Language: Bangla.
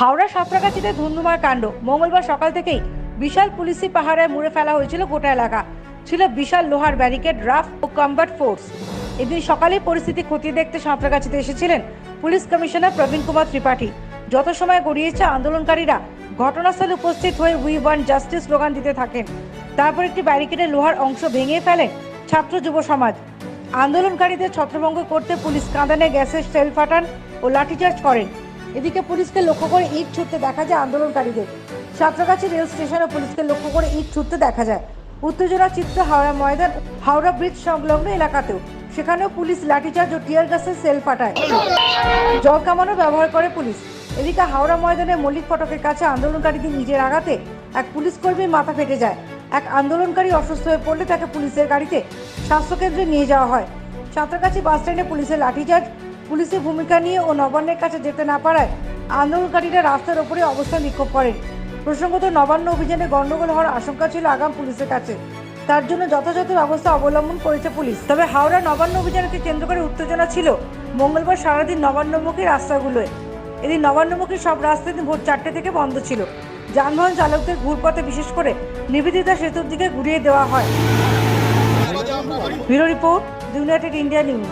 হাওড়া সাঁতরাগাছিতে ধুন্ধুমার কাণ্ড। মঙ্গলবার সকাল থেকেই বিশাল পুলিশি পাহারায় মুড়ে ফেলা হয়েছিল গোটা এলাকা। ছিল বিশাল লোহার ব্যারিকেড, রাফ ও কম্বাট ফোর্স। এদিন সকালে পরিস্থিতি খতিয়ে দেখতে সাঁতরাগাছিতে এসেছিলেন পুলিশ কমিশনার প্রবীণ কুমার ত্রিপাঠী। যত সময় গড়িয়েছে আন্দোলনকারীরা ঘটনাস্থলে উপস্থিত হয়ে উই ওয়ান জাস্টিস স্লোগান দিতে থাকেন। তারপর একটি ব্যারিকেডের লোহার অংশ ভেঙে ফেলেন ছাত্র যুব সমাজ। আন্দোলনকারীদের ছত্রভঙ্গ করতে পুলিশ কাঁদানে গ্যাসের সেল ফাটান ও লাঠিচার্জ করেন। এদিকে পুলিশকে লক্ষ্য করে ইট ছুটতে দেখা যায় আন্দোলনকারীদের। সাঁতরাগাছি রেল স্টেশনে পুলিশকে লক্ষ্য করে ইট ছুটতে দেখা যায়। উত্তেজনা চিত্র হাওড়া ময়দান, হাওড়া ব্রিজ সংলগ্ন এলাকাতেও। সেখানেও পুলিশ লাঠিচার্জ ও টিয়ার গ্যাসের সেল ফাটায় জল কামানো ব্যবহার করে পুলিশ। এদিকে হাওড়া ময়দানে মল্লিক ফটকের কাছে আন্দোলনকারীদের নিজের আঘাতে এক পুলিশ কর্মীর মাথা ফেটে যায়। এক আন্দোলনকারী অসুস্থ হয়ে পড়লে তাকে পুলিশের গাড়িতে স্বাস্থ্যকেন্দ্রে নিয়ে যাওয়া হয়। সাঁতরাগাছি বাস স্ট্যান্ডে পুলিশের লাঠিচার্জ পুলিশের ভূমিকা নিয়ে ও নবান্নের কাছে যেতে না পারায় আন্দোলনকারীরা রাস্তার ওপরে অবস্থান বিক্ষোভ করেন। প্রসঙ্গত নবান্ন অভিযানে গণ্ডগোল হওয়ার আশঙ্কা ছিল আগাম পুলিশের কাছে। তার জন্য যথাযথ ব্যবস্থা অবলম্বন করেছে পুলিশ। তবে হাওড়া নবান্ন অভিযানকে কেন্দ্র করে উত্তেজনা ছিল। মঙ্গলবার সারাদিন নবান্নমুখী রাস্তাগুলোয়। এদিন নবান্নমুখী সব রাস্তা দিন ভোর চারটে থেকে বন্ধ ছিল। যানবাহন চালকদের ঘুরপথে বিশেষ করে নিবেদিতা সেতুর দিকে ঘুরিয়ে দেওয়া হয়। Bureau report United India news.